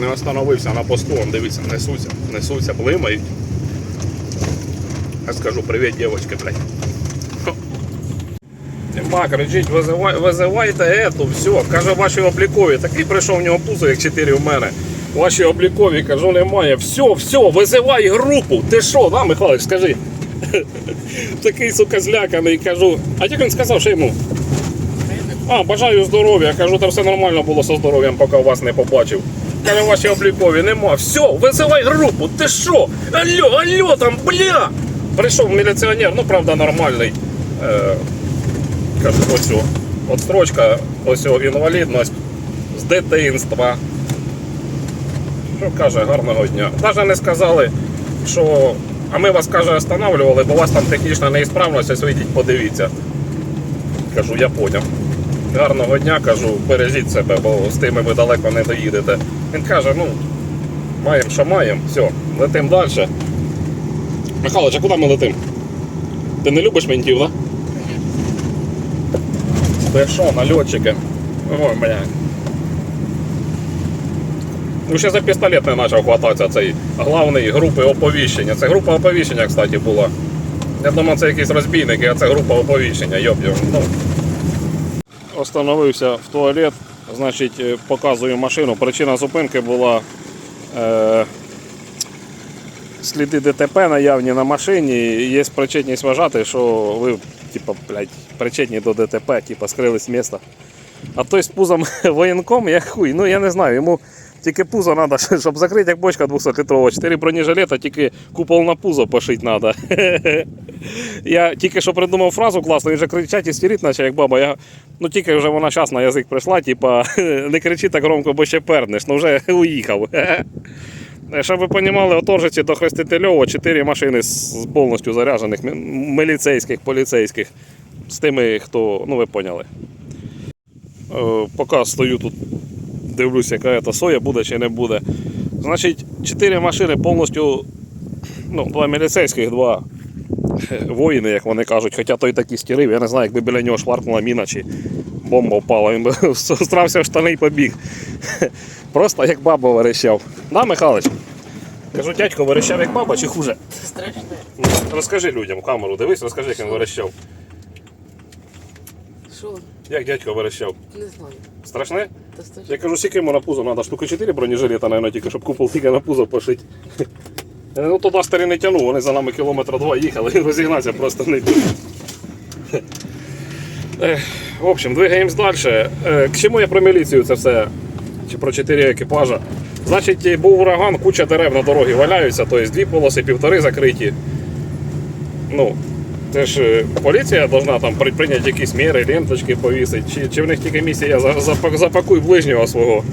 Не остановився на посту, он, дивіться, несуться, несуться, блимають. Я скажу привіт, дівчатки, блядь. Нема, кричить, визивай, визивайте ету, все. Каже, ваші облікові. Такий прийшов в нього пузо, як 4 у мене. Ваші облікові, кажу, немає. Все, все, визивай групу. Ти що, да, Михайлович, скажи. Такий сука зляканий, кажу. А як він сказав, що йому? А, бажаю здоров'я. Кажу, та все нормально було зі здоров'ям, поки вас не побачив. Каже, ваші облікові нема. Все, визивай групу. Ти що? Алло, алло, там, бля! Прийшов міліціонер, ну правда, нормальний. Е, кажу, ось о, от строчка, ось о, інвалідність з дитинства. Що каже, гарного дня. Навіть не сказали, що. А ми вас, каже, останавливали, бо у вас там технічна неісправність, ось вийдіть, подивіться. Кажу, я поняв. Гарного дня, кажу, бережіть себе, бо з тими ви далеко не доїдете. Він каже, ну, маємо, що маємо, все, летимо далі. Михайлович, а куди ми летимо? Ти не любиш ментів, так? Да? Що, нальотчики? Ой, бля. Ну, ще за пістолет не почав хвататися цей главний групи оповіщення. Це група оповіщення, кстати, була. Я думав, це якісь розбійники, а це група оповіщення, йоп йоп. Ну. Остановився в туалет, значить, е, показую машину. Причина зупинки була е, сліди ДТП наявні на машині. Є причетність вважати, що ви типу, блядь, причетні до ДТП, типа, скрились міста. А той з пузом воєнком, я хуй, ну я не знаю, йому тільки пузо треба, щоб закрити як бочка 200 літрова. 4 бронежилета, тільки купол на пузо пошити треба. Я тільки що придумав фразу класну, він же кричать і стірить, наче як баба. Я, ну тільки вже вона час на язик прийшла, типа не кричи так громко, бо ще пернеш, ну вже уїхав. Щоб ви розуміли, оторжиці до Хрестителєва 4 машини з повністю заряджених мі- міліцейських, поліцейських. З тими, хто, ну ви поняли. Е, Поки стою тут, дивлюся, яка це соя буде чи не буде. Значить, 4 машини повністю, ну, два міліцейських, два воїни, як вони кажуть, хоча той такий стірив, я не знаю, якби біля нього шваркнула міна чи бомба впала, він би стрався в штани і побіг. Просто як баба верещав. Да, Михайлович? Кажу, дядько, верещав як баба чи хуже? Ну, Розкажи людям камеру, дивись, розкажи, як він верещав. Що? Як дядько верещав? Не знаю. Страшне? Та страшно. Я кажу, скільки йому на пузо треба, штуки 4 бронежилета, наверное, тільки, щоб купол тільки на пузо пошити. Ну туди старі не тягнув, вони за нами кілометра два їхали, і розігнатися просто не. В общем, двигаємось далі. Е, К чому я про міліцію це все? Чи про 4 екіпажа? Значить, був ураган, куча дерев на дорогі валяються, тобто дві полоси, півтори закриті. Ну, це ж е, поліція повинна там при- прийняти якісь міри, ленточки повісити. Чи, чи в них тільки місія за- запакуй ближнього свого.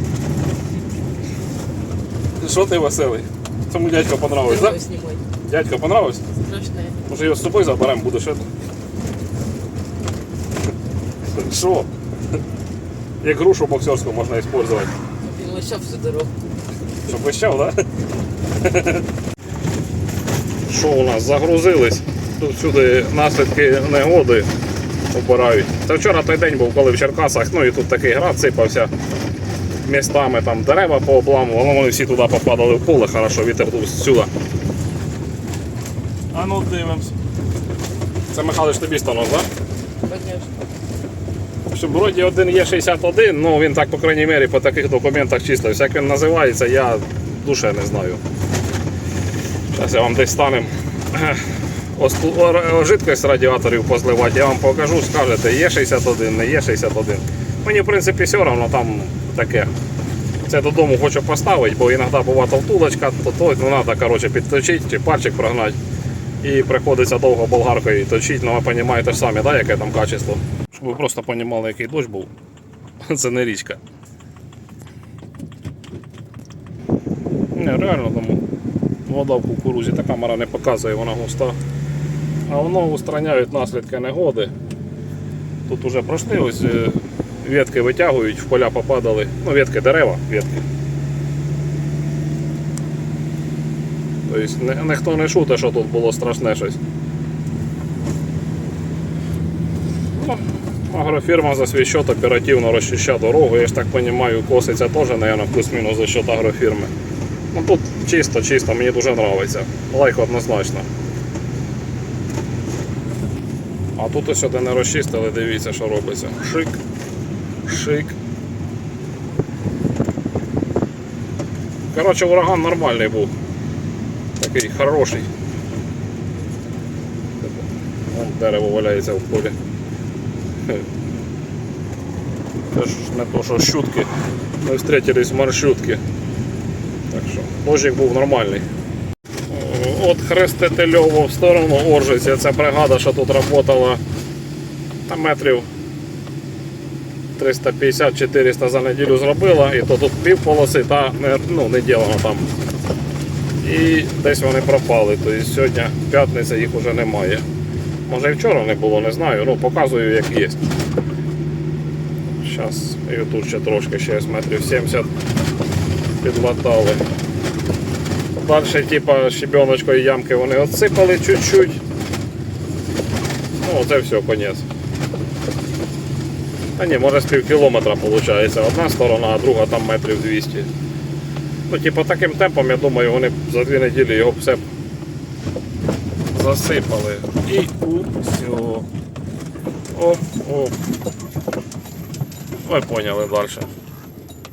Що ти веселий? Цьому дядько понравилось, так? Дядько понравилось? Страшне. Може його з собою заберемо, будеш это? Що? Як грушу боксерську можна використовувати. Він лишав всю дорогу. Щоб вищав, так? Що у нас? Загрузились. Тут всюди наслідки негоди обирають. Це вчора той день був, коли в Черкасах, ну і тут такий град сипався. Містами там дерева пообламували, вони всі туди попадали в поле, хорошо, вітер дув сюди. А ну дивимось. Це Михайлович тобі станок, так? Що вроді один є 61, ну він так, по крайній мірі, по таких документах числився. Як він називається, я душе не знаю. Зараз я вам десь станем осту- о- жидкость радіаторів позливати, я вам покажу, скажете, є 61, не є 61. Мені в принципі все одно там таке. Це додому хочу поставити, бо іноді буває втулочка, то то ну, треба коротше, підточити чи пальчик прогнати. І приходиться довго болгаркою точити, ну ви розумієте ж самі, да, яке там качество. Щоб ви просто розуміли, який дощ був. Це не річка. Не, реально там вода в кукурузі, та камера не показує, вона густа. А воно устраняють наслідки негоди. Тут уже пройшли, ось е, ветки витягують, в поля попадали. Ну, ветки дерева, ветки. Тобто ніхто не шутить, що тут було страшне щось. Ну, Агрофірма за свій счет оперативно розчищає дорогу. Я ж так розумію, коситься теж, мабуть, плюс-мінус за счет агрофірми. Ну тут чисто, чисто, мені дуже подобається. Лайк однозначно. А тут ось де не розчистили, дивіться, що робиться. Шик. Шик. Коротше, ураган нормальний був. Такий хороший. Вон дерево валяється в полі. Це ж не то, що щутки. Ми встретились в маршрутці. Так що, дощик був нормальний. От Хрестетельово в сторону Оржиці. Це бригада, що тут працювала метрів 350-400 за неділю зробила, і то тут пів полоси, та ну, не ділено там. І десь вони пропали. Тобто сьогодні п'ятниця їх вже немає. Може і вчора не було, не знаю. Ну, показую як є. Зараз і тут ще трошки, ще метрів 70 підлатали. Далі, типа, щебеночкою ямки вони отсипали чуть-чуть. Ну, це все, конець. Та ні, може з пів кілометра виходить. Одна сторона, а друга там метрів 200. Ну, типу, таким темпом, я думаю, вони за дві неділі його все засипали. І все. Оп, оп. Ви поняли далі.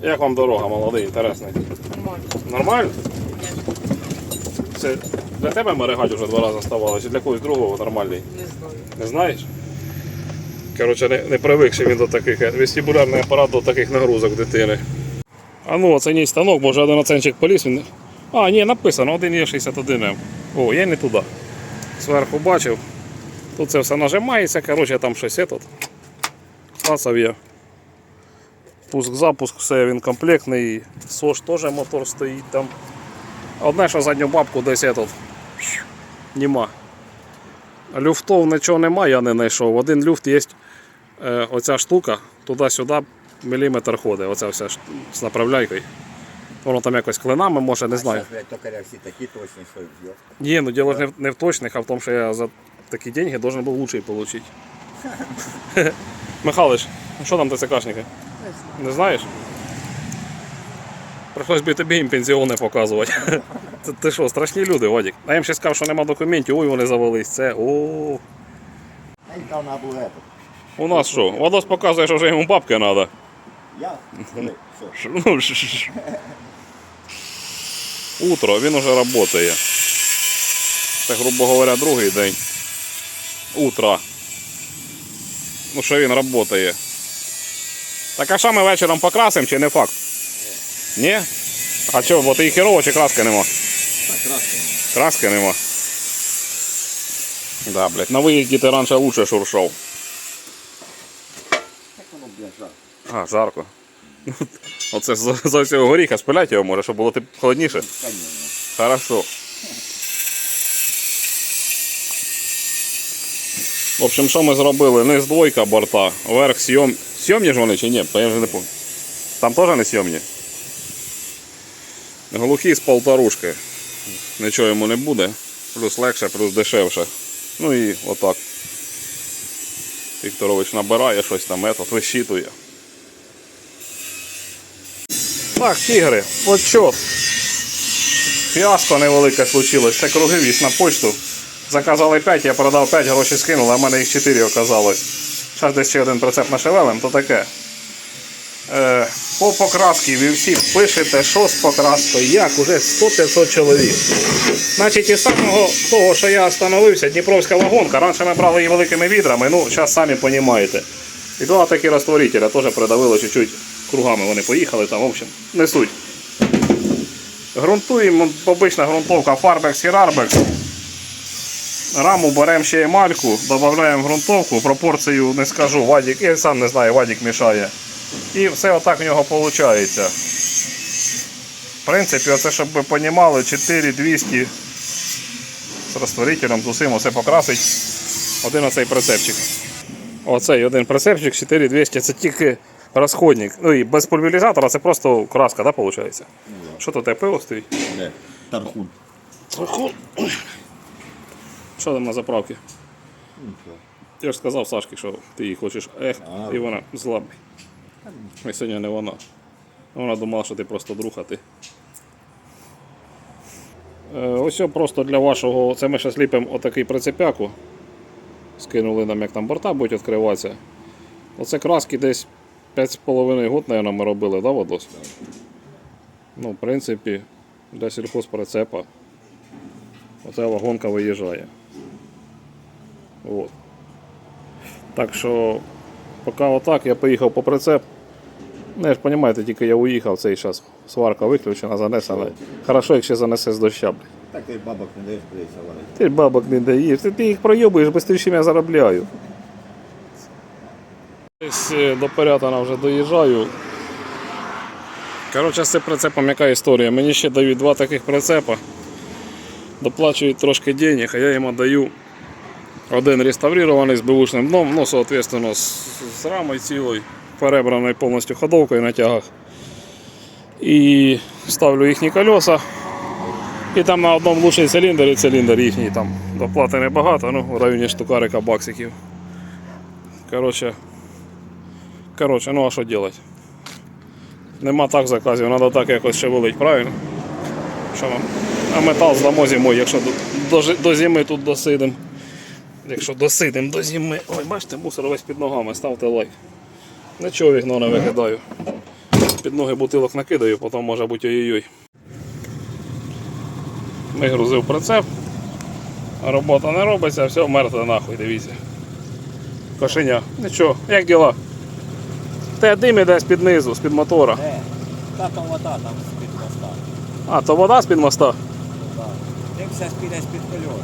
Як вам дорога, молодий, інтересний? Нормально. Нормально? Це для тебе мерегать вже два рази ставало, чи для когось другого нормальний? не знаю. Не знаєш? Коротше, не, не привикши він до таких е, вестибулярний апарат до таких нагрузок дитини. А ну, оцініть станок, бо вже один оценчик поліз. Він... А, ні, написано, 1 є 61 м О, я не туди. Зверху бачив. Тут це все нажимається, коротше, там щось тут. Класав я. Пуск-запуск, все він комплектний. Сош теж мотор стоїть там. Одне, що задню бабку десь тут. Нема. Люфтов нічого немає, я не знайшов. Один люфт є е, оця штука, туди-сюди міліметр ходить, оця вся з направляйкою. Воно там якось клинами може, не знаю. Блядь, токаря всі такі точні, що б'є. Ні, ну діло ж не, в- не в точних, а в тому, що я за такі деньги должен був лучший отримати. Михайлович, що там ТЦКшники? Не знаю. Не знаєш? Пришлось би тобі їм пенсіони показувати. Це ти що, страшні люди, Вадік. А я їм ще сказав, що нема документів, ой, вони завелись. Це о. У нас що? Водос показує, що вже йому бабки треба. Я? Ну. Утро, він уже працює. Це, грубо говоря, другий день. Утро. Ну що він працює. Так а що ми вечором покрасимо чи не факт? Ні? А чого, бо ти і херово чи краски нема? Так, красно. Краски нема. Да, блядь, на виїзді ти раніше лучше шуршов. Так воно, блядь, жарко. А, жарко. Оце за, за цього горіха спиляти його може, щоб було тип холодніше. Хорошо. В общем, що ми зробили? Низ двойка борта, верх сйом. Сйомні ж вони чи ні? Я вже не пам'ятаю. Там теж не сйомні. Глухі з полторушки. Нічого йому не буде. Плюс легше, плюс дешевше. Ну і отак. Вікторович набирає щось там, етот, вищитує. Так, тігри, почот. Фіаско невелике случилось. Це круги віз на почту. Заказали 5, я продав 5, гроші скинули, а в мене їх 4 оказалось. Зараз десь ще один прицеп нашевелим, то таке. Е, по покраски ви всі пишете, що з покраскою, як, уже 100-500 чоловік. Значить, із самого того, що я остановився, Дніпровська вагонка, раніше ми брали її великими відрами, ну, зараз самі розумієте. І два такі розтворителя теж придавило чуть-чуть кругами, вони поїхали там, в общем, не суть. Грунтуємо, обична грунтовка Farbex і Rarbex. Раму беремо ще емальку, додаємо в грунтовку, пропорцію не скажу, Вадік, я сам не знаю, Вадік мішає. І все отак в нього виходить. В принципі, оце, щоб ви розуміли, 4200 з розтворителем, з усім усе покрасить. Один оцей прицепчик. Оцей один прицепчик 4200, це тільки розходник. Ну і без пульверизатора це просто краска, так, виходить? Що тут, пиво стоїть? Не, тархун. Що там на заправці? Нічого. Я ж сказав Сашки, що ти її хочеш ех, і вона зла. І сьогодні не вона. Вона думала, що ти просто друг, а ти. Е, Ось просто для вашого. Це ми зараз ліпимо отакий прицепяку. Скинули нам, як там борта будуть відкриватися. Оце краски десь 5,5 год, мабуть, ми робили, да, Владос? Ну, в принципі, для сільхозприцепа. Оця вагонка виїжджає. От. Так що, поки отак, я поїхав по прицеп. Ну, я ж розумієте, тільки я уїхав, цей час сварка виключена, занесена. Хорошо, якщо занесе з доща. Так ти бабок не даєш присавати. Ти ж бабок не даєш, ти, ти їх пройобуєш, швидше, чим я заробляю. Десь е, до Порятина вже доїжджаю. Коротше, з цим прицепом яка історія? Мені ще дають два таких прицепа. Доплачують трошки денег, а я йому даю один реставрирований з бушним дном, ну, соответственно, з, з рамою цілою, перебраною повністю ходовкою на тягах. І ставлю їхні колеса. І там на одному лучший циліндр і циліндр їхній там доплати небагато, ну в районі штукарика баксиків. Коротше, коротше, ну а що робити? Нема так заказів, треба так якось шевелить, правильно? Що нам? А метал здамо зимою, якщо до, до, до зими тут досидим. Якщо досидим до зими. Ой, бачите, мусор весь під ногами, ставте лайк. Нічого вікно не викидаю. Під ноги бутилок накидаю, потім може бути ой-ой-ой. Вигрузив прицеп. Робота не робиться, все мертве нахуй, дивіться. Кошеня. Нічого, як діла? Те дим іде з-під низу, з-під мотора. Де? Та там вода там з-під моста. А, то вода з-під моста. Да. Тим все піде з-під кольору.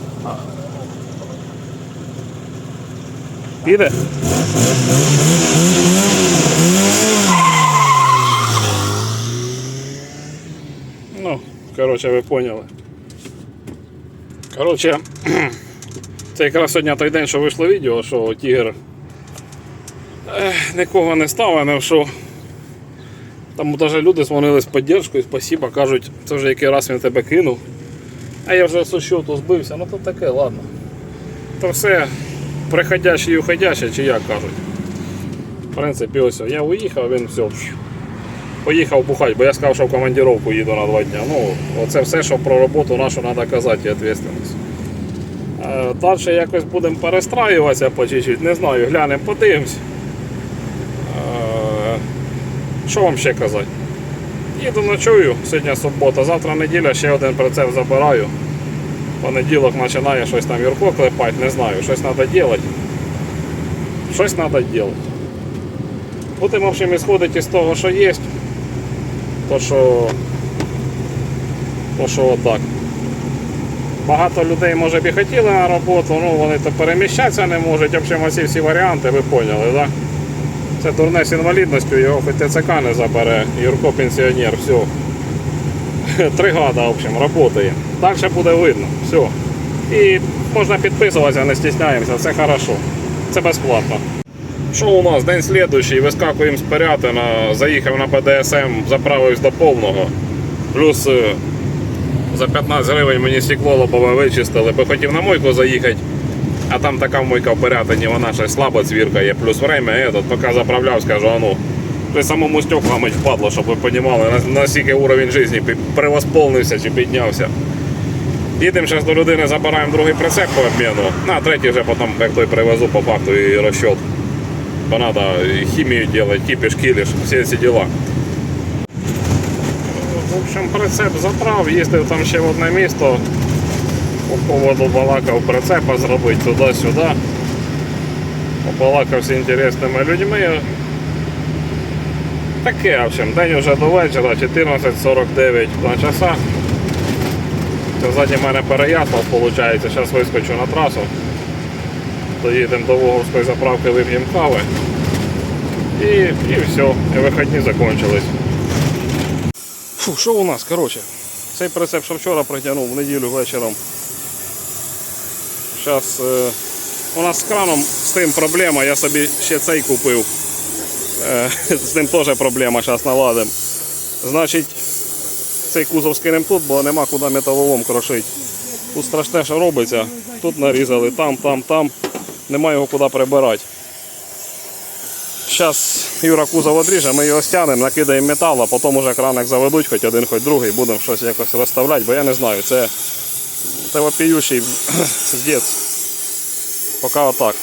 Піде? Ну, коротше, ви поняли. Коротше, це якраз сьогодні той день, що вийшло відео, що тігр нікого не ставив, що там навіть люди дзвонили з підтримкою, спасіба, кажуть, це вже який раз він тебе кинув. А я вже счету збився, ну то таке, ладно. То все приходяще і уходяще, чи як кажуть. В принципі, ось я уїхав, він все. Поїхав бухати, бо я сказав, що в командировку їду на два дні. Ну, оце все, що про роботу нашу треба казати і відповідальність. Е, Далі якось будемо перестраюватися по чуть-чуть, не знаю, глянемо, подивимось. Е, Що вам ще казати? Їду ночую, сьогодні субота, завтра неділя, ще один прицеп забираю. Понеділок починає щось там Юрко клепати, не знаю, щось треба робити. Щось треба робити. Будемо в общем, ісходити з того, що є. То що. То що отак. Багато людей може б і хотіли на роботу, ну вони то переміщатися не можуть. В общем, оці всі варіанти, ви поняли, так? Це дурне з інвалідністю, його хоч ТЦК не забере, Юрко пенсіонер, все. Три года, в общем, працює. Далі буде видно, все. І можна підписуватися, не стісняємося, все хорошо. Це безплатно. Що у нас? День слідуючий, вискакуємо з Пирятина, заїхав на ПДСМ, заправився до повного. Плюс е, за 15 гривень мені стекло лобове вичистили, бо хотів на мойку заїхати. А там така мойка в Пирятині, вона ще слабо цвіркає, плюс время, этот, поки заправляв, скажу, а ну, при самому стекла мить впадло, щоб ви розуміли, на- наскільки уровень життя превосполнився чи піднявся. Їдемо зараз до людини, забираємо другий прицеп по обміну, на третій вже потім, як той привезу по факту і розчет. Бо треба хімію робити, кипіш, кіліш, всі ці діла. В общем, прицеп забрав, їздив там ще в одне місто. По поводу балакав прицепа зробити туди-сюди. Побалакав з інтересними людьми. Таке, в общем, день вже до вечора, 14.49 на часа. Це мене переяслав, виходить, зараз вискочу на трасу. Доїдемо до Воговської заправки, вип'ємо кави. І, і все, і вихідні закончились. Фу, що у нас, коротше? Цей прицеп, що вчора притягнув в неділю вечором. Зараз е, у нас з краном з тим проблема, я собі ще цей купив. Е, з ним теж проблема, зараз наладимо. Значить, цей кузов скинемо тут, бо нема куди металолом крошити. Тут страшне, що робиться. Тут нарізали, там, там, там. Нема його куди прибирати. Зараз Юра кузов одріже, ми його стягнемо, накидаємо метал, а потім уже краник заведуть, хоч один, хоч другий, будемо щось якось розставляти, бо я не знаю, це, це вопіючий здець. Поки отак.